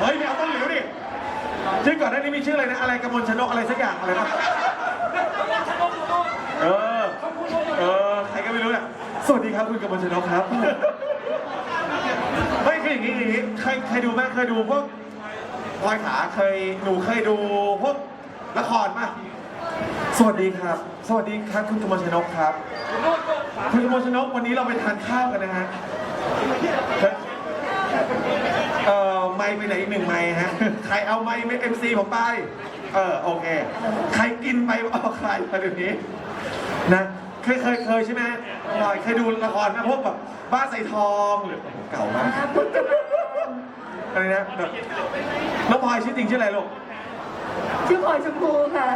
เฮ้ยไม่เอาต้นเหลวดิชื่อก่อนหน้านี้มีชื่ออะไรนะอะไรกำมลชนกอะไรสักอย่างอะไรนะเออเออใครก็ไม่รู้เนี่ยสวัสดีครับคุณกำมลชนกครับไม่คืออย่างนี้อย่างนี้เคยเคยดูไหมเคยดูพวกพลอยขาเคยหนูเคยดูพวกละครป่ะสวัสดีครับ สวัสดีครับคุณกมลชนกครับ คุณกมลชนกวันนี้เราไปทานข้าวกันนะฮะ เอ่อไม้ไปไหนอีกหนึ่งไม้ฮะ ใครเอาไม้ไม่เอ็มซีผมไป เออโอเค ใครกินไปเอาใครมาเดี๋ยวนี้ นะ เคยเคยเคยใช่ไหมหน่อยเคยดูละครนะพวกแบบบ้านใส่ทองหรือเก่ามากอะไรนะแบบน้องพลอยชื่อจริงชื่ออะไรลูกชื่อพลอยชมพูค่ะ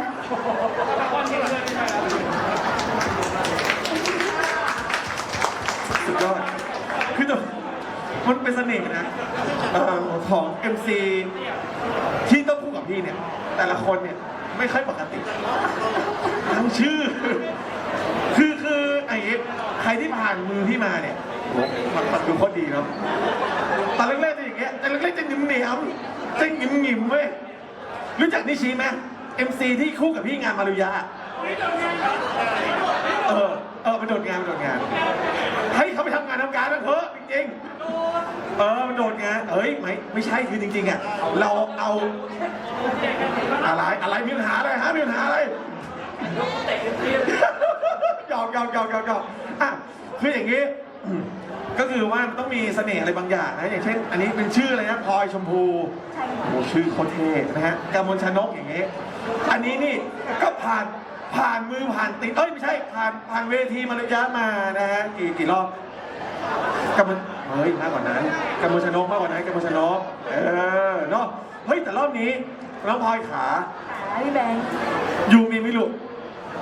สุดยอด คือตัวมันเป็นเสน่ห์นะเอ่อของ MC ที่ต้องคู่กับพี่เนี่ย แต่ละคนเนี่ยไม่ค่อยปกติ ทั้งชื่อ คือคือไอ้ใครที่ผ่านมือพี่มาเนี่ยโหมันมันดูโคตรดีเนาะตอนแรกๆจะอย่างเงี้ยแต่แรกๆจะหนิมเหนียมจะหงิมหงิมเว้ยรู้จักนิชิไหม MC ที่คู่กับพี่งานมารุยาเออ เออมันโดดงานมันโดดงาน ทำงานทำการนะเถอะจริงๆเออมันโดดงานเอ้ยไม่ไม่ใช่คือจริงๆอะเราเอาอะไรอะไรมีปัญหาอะไรฮะมีปัญหาอะไรหยอกหยอกหยอกหยอกหยอกอะคืออย่างนี้อืมก็คือว่ามันต้องมีเสน่ห์อะไรบางอย่างนะอย่างเช่น อันนี้เป็นชื่ออะไรนะพลอยชมพูใช่ค่ะโอ้ชื่อโคตรเท่นะฮะกามลชนกอย่างเงี้ยอันนี้นี่ก็ผ่านผ่านมือผ่านติดเอ้ยไม่ใช่ผ่านผ่านเวทีมาระยะมานะฮะกี่กี่รอบ กามลเฮ้ยมากกว่านั้นกามลชนกมากกว่านั้นกามลชนกเออเนาะเฮ้ยแต่รอบนี้น้องพลอยขาขาพี่แบงค์ยูมีไม่รู้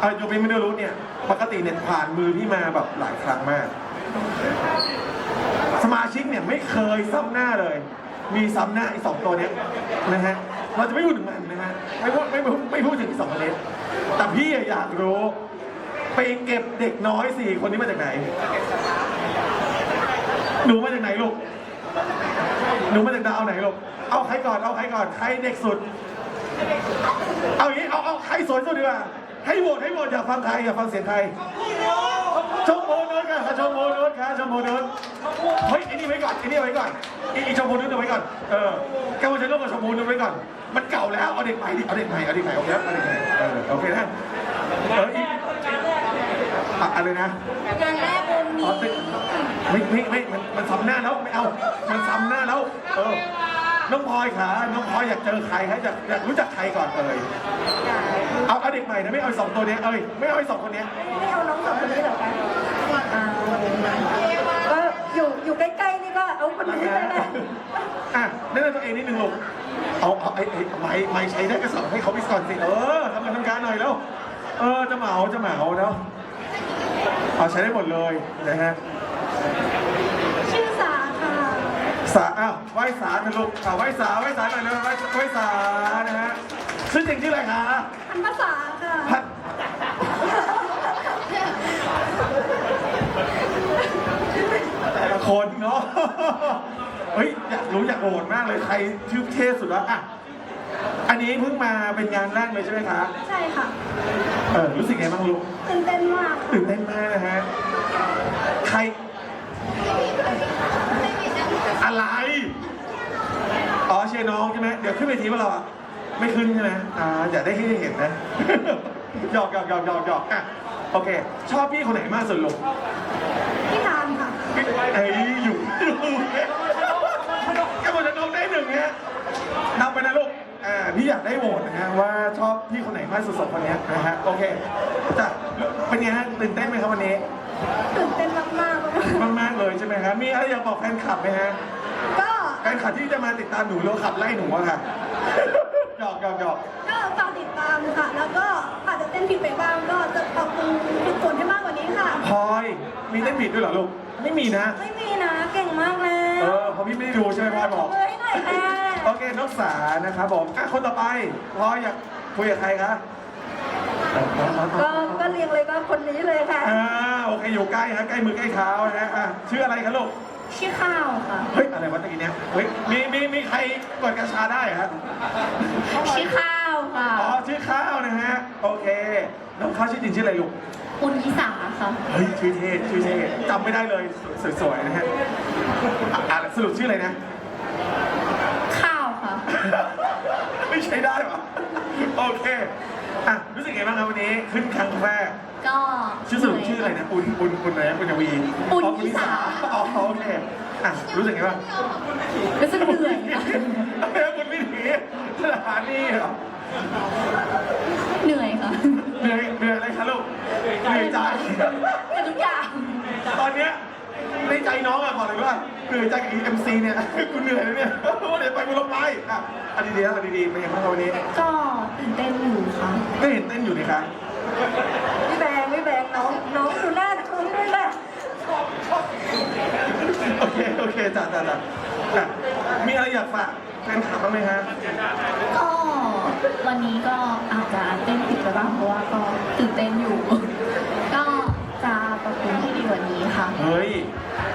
อะยูมีไม่รู้เนี่ย ปกติเนี่ยผ่านมือพี่มาแบบหลายครั้งมาก สมาชิกเนี่ยไม่เคยซ้ำหน้าเลย มีซ้ำหน้าอีกสองตัวเนี้ยนะฮะเราจะไม่พูดถึงมันนะฮะไม่พูดไม่พูดไม่พูดถึงอีกสองคนนี้แต่พี่อะอยากรู้ไปเก็บเด็กน้อยสี่คนนี้มาจากไหน หนูมาจากไหนลูก หนูมาจากดาวไหนลูก เอาใครก่อน เอาใครก่อน ใครเด็กสุด เอาอย่างนี้ เอาเอาใครสวยสุดดีกว่า ให้โหวตให้โหวตอย่าฟังใครอย่าฟังเสียงใครชมโมโนนค่ะชมโมโนนค่ะชมโมโนนเฮ้ยไอ้นี่ไว้ก่อนไอ้นี่ไว้ก่อนไอ้ชมโมโนนเอาไว้ก่อน เออแกว่าฉันต้องกับชมโมโนนไว้ก่อน มันเก่าแล้ว เอาเด็กใหม่ดิ เอาเด็กใหม่ เอาเด็กใหม่โอเคเอาเด็กใหม่เออโอเคนะเออ อีกอะอะไรนะงานแรกวงอ๋นี้อไม่ไม่ไม่มันมันซ้ำหน้าแล้วไม่เอา มันซ้ำหน้าแล้วเออน้องพลอยขาน้องพลอยอยากเจอใครฮะอยากอยากรู้จักใครก่อนเอ่ยเอาเอาเด็กใหม่นะไม่เอาไอ้สองตัวเนี้ยเอ้ยไม่เอาไอ้สองคนเนี้ยไม่เอาน้องสองคนนี้เหรอคะอ่าก็อยู่อยู่ใกล้ๆนี่ก็เอาคนนี้เลยนะอะแนะนำตัวเองนิดนึงลูกเอาเอาไอ้ไอ้ไม้ไม้ใช้ได้ก็สั่งให้เขาไปก่อนสิเออทำงานทำการหน่อยแล้ว เออจะเหมาจะเหมาเนาะ เอาใช้ได้หมดเลยนะฮะชื่อสาค่ะ สาอ้าวไหว้สาเถอะลูกอ่าไหว้สาไหว้สาหน่อยเลยไหว้ไหว้สานะฮะชื่อจริงชื่ออะไรคะพันภาษาค่ะ พัดแต่ละคนเนาะ เฮ้ยอยากรู้อยากโหวตมากเลยใครชื่อเท่สุดวะอะ อันนี้เพิ่งมาเป็นงานแรกเลยใช่ไหมคะ ใช่ค่ะเออรู้สึกไงบ้างลูกตื่นเต้นมากตื่นเต้นมากนะฮะ ใคร อะไร อ๋อเชียร์น้องใช่ไหมเดี๋ยวขึ้นเวทีว่าเราอะไม่ขึ้นใช่ไหมอ่าอยากได้ให้ได้เห็นนะ หยอกหยอกหยอกหยอกหยอกอะโอเค ชอบพี่คนไหนมากสุดลูกพี่ทานค่ะ ไอ้ยอยู่อยู่แกบอกจะน้องได้หนึ่งเนี้ยนำไปนะลูก อ่าพี่อยากได้โหวตนะฮะว่าชอบพี่คนไหนมากสุดสองคนเนี้ยนะฮะโอเคจ้ะเป็นไงฮะตื่นเต้นไหมครับวันนี้ตื่นเต้นมากๆมากมากๆเลยใช่ไหมครับมีอะไรอยากบอกแฟนคลับไหมฮะๆก็แฟนคลับที่จะมาติดตามหนูหรือว่าขับไล่หนูอะค่ะหยอกหยอกหยอกก็ฝากติดตามค่ะ แล้วก็อาจจะเต้นผิดไปบ้างก็จะปรับปรุงฝึกฝนให้มากกว่านี้ค่ะ พลอยมีเต้นผิดด้วยเหรอลูกไม่มีนะ ไม่มีนะเก่งมากแล้ เอวอเพราะพี่ไม่ได้ดูใช่ไหมพลอยบอกเฮ้ยหน่อยค่ะโอเคน้องสานะครับผมอะคนต่อไปพลอยอยากคุยกับใครคะก็ก็เรียงเลยก็คนนี้เลยค่ะ อ่าโอเคอยู่ใกล้ฮะใกล้มือใกล้เท้านะฮะอะชื่ออะไรคะลูก ชื่อข้าวค่ะ เฮ้ย อะไรวะตะกี้เนี้ยเฮ้ยมีมีมีใครกดกระชาได้เหรอฮะชื่อข้าวค่ะ อ๋อชื่อข้าวนะฮะ โอเค น้องข้าวชื่อจริงชื่ออะไรลูก อุณยิสาค่ะเฮ้ยชื่อเท่ชื่อเท่จำไม่ได้เลยสวยๆนะฮะอะอะสรุปชื่ออะไรนะ ข้าวค่ะ ไม่ใช่ได้หรอโอเคอะรู้สึกไงบ้างครับวันนี้ขึ้นครั้งแรก ก็ชื่อสรุปชื่ออะไรนะอุ่นอุ่นอุ่นอะไรนะอุ่นยวีอุ่นอ๋อคุณนิสานิสา อ๋อโอเคอะรู้สึกไงบ้างรู้สึกเหนื่อยค่ะเฮ้ยคุณวิถีสถานีเหรอ เหนื่อยค่ะ เหนื่อยเหนื่อยอะไรคะลูกเหนื่อยใจกับทุกอย่างตอนเนี้ยในใจน้องอะบอกเลยว่าเหนื่อยใจกับ EMC เนี่ยคุณเหนื่อยแล้วเนี่ยเดี๋ยวไปกูลงไปอะอันดีๆนะอันดีๆเป็นยังไงบ้างครับวันนี้ก็ตื่นเต้นอยู่ค่ะก็เห็นเต้นอยู่นี่ครับไม่แบงไม่แบงน้องน้องดูหน้าน้องด้วยแหละโอเคโอเคจ้ะจ้ะจ้ะอะมีอะไรอยากฝากแฟนคลับบ้างไหมฮะก็ วันนี้ก็อาจจะเต้นผิดไปบ้างเพราะว่าก็ตื่นเต้นอยู่ ก็จะปรับปรุงให้ดีกว่านี้ค่ะ เฮ้ย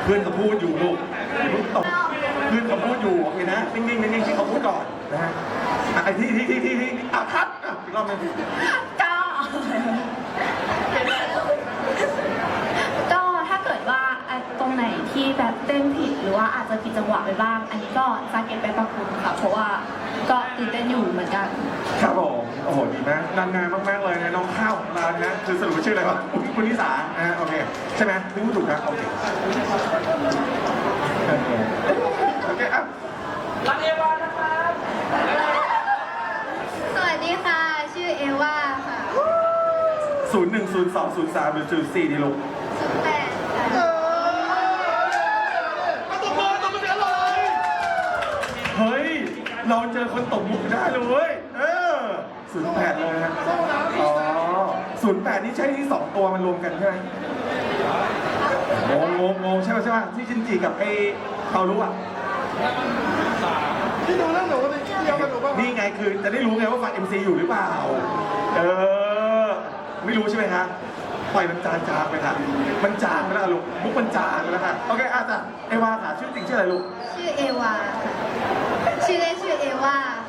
เพื่อนเขาพูดอยู่ลูกอย่าเพิ่งตกเพื่อนเขาพูดอยู่โอเคนะ นิ่งๆนิ่งๆที่เขาพูดก่อนนะฮะอะไอ้ที่ที่ที่ที่ที่อะคัดอะอีกรอบหนึงก็ ก็ถ้าเกิดว่าอะตรงไหนที่แบบเต้นผิดหรือว่าอาจจะผิดจังหวะไปบ้าง อันนี้ก็จะเก็บไปปรับปรุงค่ะ เพราะว่า ก็ตื่นเต้นอยู่เหมือนกัน ครับผมโอ้โหดีมากนานงามมากๆเลยนะน้องข้าวของเรานะคือสรุปชื่ออะไรวะคุณนิสาอ่าโอเคใช่ไหมนึกว่าถูกครับโอเคโอเคอเคอะรักเอวานะครับสวัสดีค่ะ ชื่อเอวาค่ะศูนย์หนึ่งศูนย์สองศูนย์สามหรือศูนย์สี่ดีลูก 08 เราเจอคนตบมุกได้เลยเว้ยเออศูนย์แปดเลยนะอ๋อศูนย์แปดนี่ใช่ที่สองตัวมันรวมกันใช่ไหมงงงงงงใช่ไหมใช่ไหมที่ชินจิกับไอ้เขารู้อะ พี่ดูเรื่องหนูดิเดียวกับหนูป่ะนี่ไงคือจะได้รู้ไงว่าฟัง MC อยู่หรือเปล่า เออ ไม่รู้ใช่ไหมคะ ปล่อยมันจางจางๆไปค่ะ มันจางไปแล้วอะลูกมุกมันจางไปแล้วค่ะโอเคอาจารย์เอวาค่ะชื่อจริงชื่ออะไรลูกชื่อเอวาค่ะชื่อเล่นชื่อเอวาค่ะ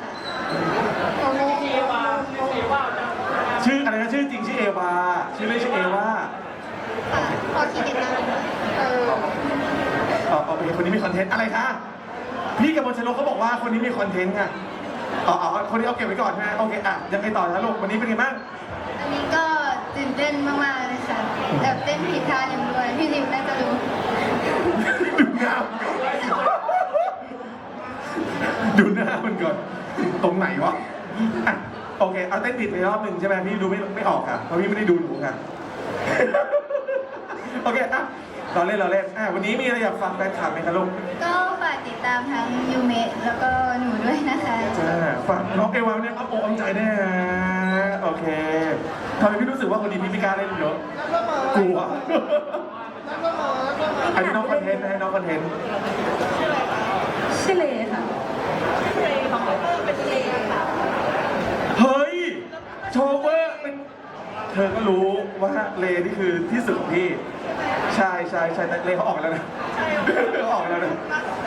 ชื่ออะไรนะชื่อจริงชื่อเอวาชื่อเล่นชื่อเอวาค่ะพอคิดเห็นนะเอออ๋อโอเคคนนี้มีคอนเทนต์อะไรคะพี่กับมลชนกเขาบอกว่าคนนี้มีคอนเทนต์ค่ะอ๋ออ๋อคนนี้เอาเก็บไว้ก่อนใช่ไหมโอเคอะยังไงต่อนะลูกวันนี้เป็นไงบ้างอันนี้ก็ตื่น เต้นมากๆเลยค่ะแบบเต้นผิดท่ายังด้วยพี่ลิวน่าจะรู้ดูหน้ามันก่อนดูหน้ามันก่อน ตรงไหนวะอะโอเค เอาเต้นผิดไปรอบหนึ่งใช่ไหมพี่ดูไม่ไม่ออกค่ะเพราะพี่ไม่ได้ดูหนูค่ะ โอเคอะเราเล่นเราเล่นอะวันนี้มีอะไรอยากฝากแฟนคลับไหมคะลูกก็ฝากติดตามทั้งยูเมะแล้วก็หนูด้วยนะคะจ้าฝากน้องเอวาเนี่ยเอาอกเอาใจแน่โอเค ทำไมพี่รู้สึกว่าคนนี้พี่ไม่กล้าเล่นเยอะแล้วก็มากลัวแล้วก็มาแล้วก็มาอันนี้น้องคอนเทนต์นะให้น้องคอนเทนต์ชื่อเลค่ะเฮ้ยโชเวอร์เป็นเธอก็รู้ว่าเลนี่คือที่สุดของพี่ใช่ใช่ใช่แต่เลเขาออกไปแล้วนะเขาออกไปแล้วนะ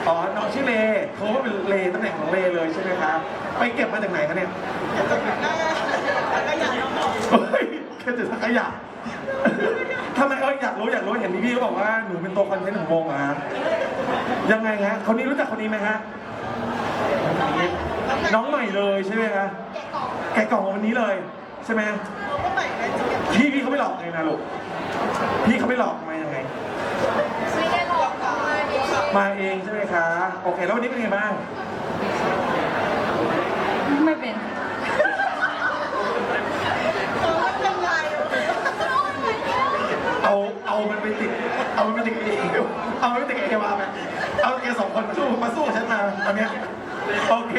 อ๋อน้องชื่อเลเขาว่าเป็นเลตำแหน่งของเลเลยใช่ไหมครับไปเก็บมาจากไหนคะเนี่ย เฮ้ยแค่จะสักขยะทำไมเอออยากรู้อยากรู้เห็นพี่ๆเขาบอกว่าหนูเป็นตัวคอนเทนต์ของวงอะฮะยังไงฮะคนนี้รู้จักคนนี้ไหมฮะ น้องใหม่เลยใช่ไหมคะแกะกล่องวันนี้เลย ใช่ไหมพี่พี่เขาไม่หลอกไงนะลูกพี่เขาไม่หลอกมายังไงไม่ได้หลอกมาเองใช่ไหมคะ โอเค แล้ววันนี้เป็นไงบ้าง ไม่เป็น เอาเอา มันไปติด เอามันไปติดเอวเอามันไปติดเอวาไหมเอาแกสองคนมาสู้มาสู้ฉันมาตอนเนี้ยโอเค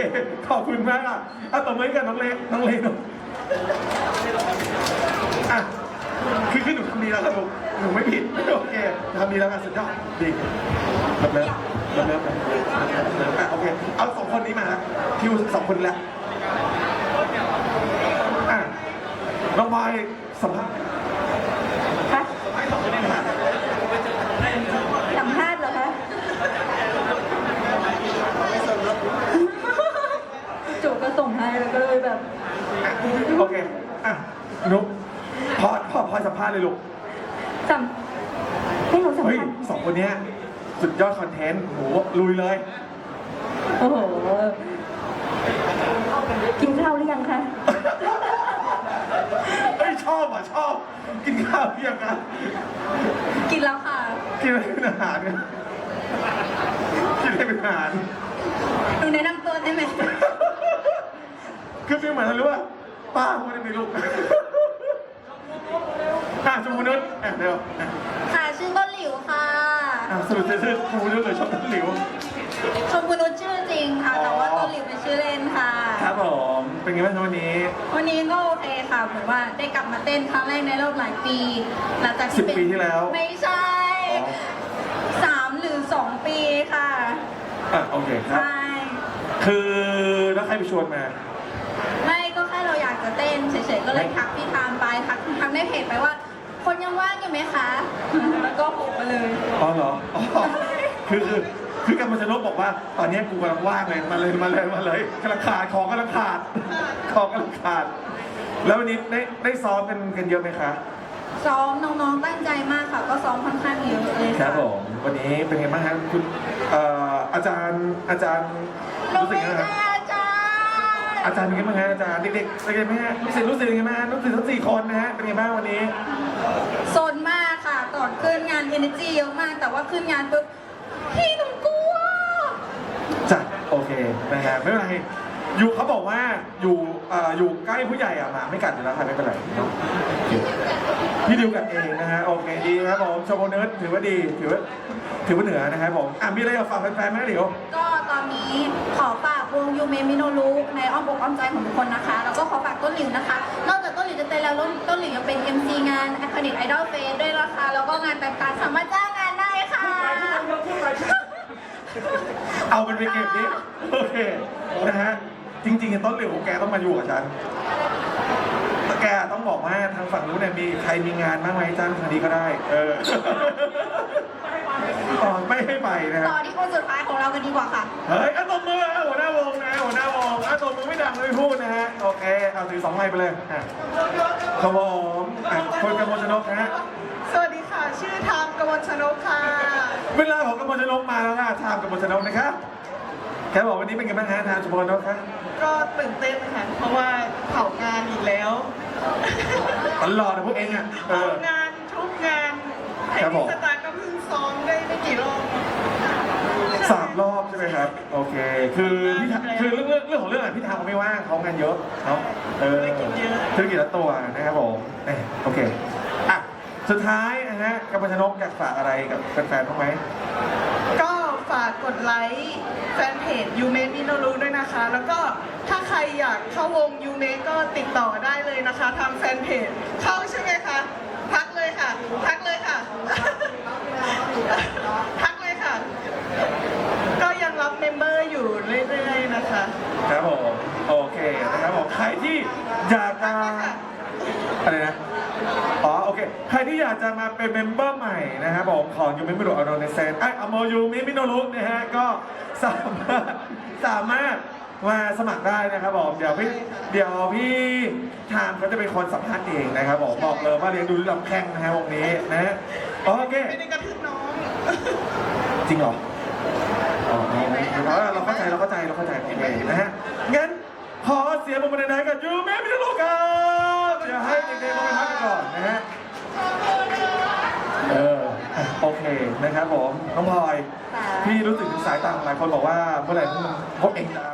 ขอบคุณมากอะเอาตบมือให้กับน้องเล็กน้องเล็กหน่อยอะคือคือหนูทำดีแล้วครับลูหนูไม่ผิดโอเคทำดีแล้วค่ะสุดยอดดีเลิฟเลิฟเลิฟเลิฟอะโอเคเอาสองคนนี้มาละคิวสองคนละอะน้องบอยสัมภาษณ์ คะ ให้สองคนนี้มา สัมภาษณ์เหรอคะ โอเค อะนุ๊กพอพอพอสัมภาษณ์เลยลูก สัมให้หนูสัมเฮ้ยภาษณ์สองคนเนี้ยสุดยอดคอนเทนต์โหลุยเลย โอ้โห กินข้าวหรือยังคะเฮ้ยชอบอะชอบ กินข้าวเที่ยงกันกินแล้วค่ะ กินอะไรเป็นอาหารเนี่ยกินอะไรเป็นอาหาร หนูแนะนำตัวได้ไหม คือฟีลเหมือนอะไรรู้ป่ะป้าพูดได้ไหมลูกอะชมพูนุชอะเร็วอะค่ะชื่อต้นหลิวค่ะ อะสรุปจะชื่อชมพูนุชหรือชมพูหลิว ชมพูนุชชื่อจริงค่ะ แต่ว่าต้นหลิวเป็นชื่อเล่นค่ะ ครับผม เป็นไงบ้างครับวันนี้ วันนี้ก็โอเคค่ะเหมือนว่าได้กลับมาเต้นครั้งแรกในรอบหลายปีหลังจากสิที่บเป็นปีที่แล้วไม่ใช่อ๋อ สามหรือสองปีค่ะอะโอเคครับ ใช่ คือแล้วใครไปชวนมา ไม่ก็แค่เราอยาก จะเต้นเฉยๆก็เลยทักพี่ทามไปทักทักในเพจไปว่า คนยังว่างอยู่ไหมคะ แล้วก็โผล่มาเลย อ๋อเหรออ๋อคือคือคือกำมลชนกบอกว่า ตอนนี้กูกำลังว่างเลยมาเลยมาเลยมาเลยกำลังขาดของกำลังขาดของกำลังขาด แล้ววันนี้ได้ได้ซ้อมกันกันเยอะไหมคะซ้อมน้องๆตั้งใจมากค่ะ ก็ซ้อมค่อนข้างเยอะเลยครัค่ะบผมวันนี้เป็นไงบ้างครับคุณเอ่ออาจารย์อาจารย์หนูรู้สึกไม่ยังไงครับ ได้ อาจารย์อาจารย์เป็นไงบ้างฮะอาจารย์เด็กๆเป็นไงบ้างฮะลูกศิษย์ลูกศิษย์เป็นไงบ้างฮะลูกศิษย์ทั้งสี่คนนะฮะเป็นไงบ้างวันนี้ โซนมากค่ะก่อนขึ้นงาน energy เยอะมาก แต่ว่าขึ้นงานปุ๊บพี่หนูกลัวจ้ะโอเคนะฮะไม่เป็นไรอยู่เขาบอกว่าอยู่เอ่ออยู่ใกล้ผู้ใหญ่อะหมาไม่กัดอยู่แล้วค่ะไม่เป็นไรเนาะพี่ดิวกัดเองนะฮะโอเคดีครับผมโชโบเนิร์ดถือว่าดีถือว่าถือว่าเหนือนะครับผมอะมีอะไรอยากฝากแฟนๆไหมเดี๋ยว ก็ตอนนี้ขอฝาก วงยูเมมิโนรุในอ้อมอกอ้อมใจของทุกคนนะคะ แล้วก็ขอฝากต้นหลิวนะคะ นอกจากต้นหลิวจะเต้นแล้วต้นหลิวยังเป็น MC งาน a c a d e m y Idol Fest ด้วยนะคะ แล้วก็งานต่างๆสามารถจ้างงานได้ค่ะ เอามันไปเก็บดิโอเคนะฮะจริงๆต้นเหลียวของแกต้องมาอยู่กับฉันแต่แกต้องบอกว่าทางฝั่งนู้นเนี่ยมีใครมีงานบ้างไหมจ้างทางนี้ก็ได้ เอออ๋อไม่ให้ไปนะฮะต่อที่คนสุดท้ายของเรากันดีกว่าค่ะ เฮ้ยอะตบมืออะ หัวหน้าวงนะหัวหน้าวงอะตบมือไม่ดังเลยพูดนะฮะ โอเค เอาถือสองไม้ไปเลยอะครับผมอะคนกำมลชนกนะฮะ สวัสดีค่ะ ชื่อทามกมลชนกค่ะ เวลาของกำมลชนกมาแล้วค่ะทามกำมลชนกนะครับแกบอกวันนี้เป็นไงบ้างฮะทามกำมลชนกครับก็ตื่นเต้นค่ะ เพราะว่าเผางานอีกแล้วตลอดนะพวกเองอะเอเผาองานทุกงานไอ้ครับผมที่สตาร์ก็เพิ่งซ้อมได้ไม่กี่รอบสามรอบใช่ไหมครับ โอเค คือพี่ทาคือเรื่องเรื่องเรื่องของเรื่องอะพี่ทามเขาไม่ว่างเขางานเยอะเนาะเออธุรกิจละตัวนะครับผมเอ้ยโอเคอะสุดท้ายนะฮะกำมลชนกอยากฝากอะไรกับแฟนๆบ้างไหม ก็ฝากกดไลค์แฟนเพจยูเมะมิโนรุด้วยนะคะ แล้วก็ถ้าใครอยากเข้าวงยูเมะก็ติดต่อได้เลยนะคะทางแฟนเพจเข้าใช่ไหมคะ ทักเลยค่ะ ทักเลยค่ะทักเลยค่ะก็ยังรับเมมเบอร์อยู่เรื่อยๆนะคะ ครับผมโอเคนะครับผมใครที่อยากจะอะไรนะอ๋อโอเคใครที่อยากจะมาเป็นเมมเบอร์ใหม่นะครับผมของยูมิมิโดอโนเนเซนไออโมยูมิมิโนรุนะฮะก็สามารถสามารถมาสมัครได้นะครับผมเดี๋ยวพี่เดี๋ยวพี่ทามเขาจะเป็นคนสัมภาษณ์เองนะครับผมบอกเลยว่าเรียนดูลำแข้งนะฮะวงนี้นะฮะโอเคไม่ได้กระทืบน้อง จริงเหรออ๋อ เราเราเข้าใจเราเข้าใจเราเข้าใจโอเคนะฮะงั้นขอเสียงปรบมือดังๆกับยูเมมิโนรุครับเดี๋ยวให้เด็กๆลงไปพักกันก่อนนะฮะเอออะโอเคนะครับผมน้องพลอยพี่รู้สึกถึงสายตาของหลายคนบอกว่าเมื่อไหร่พวกเองจะ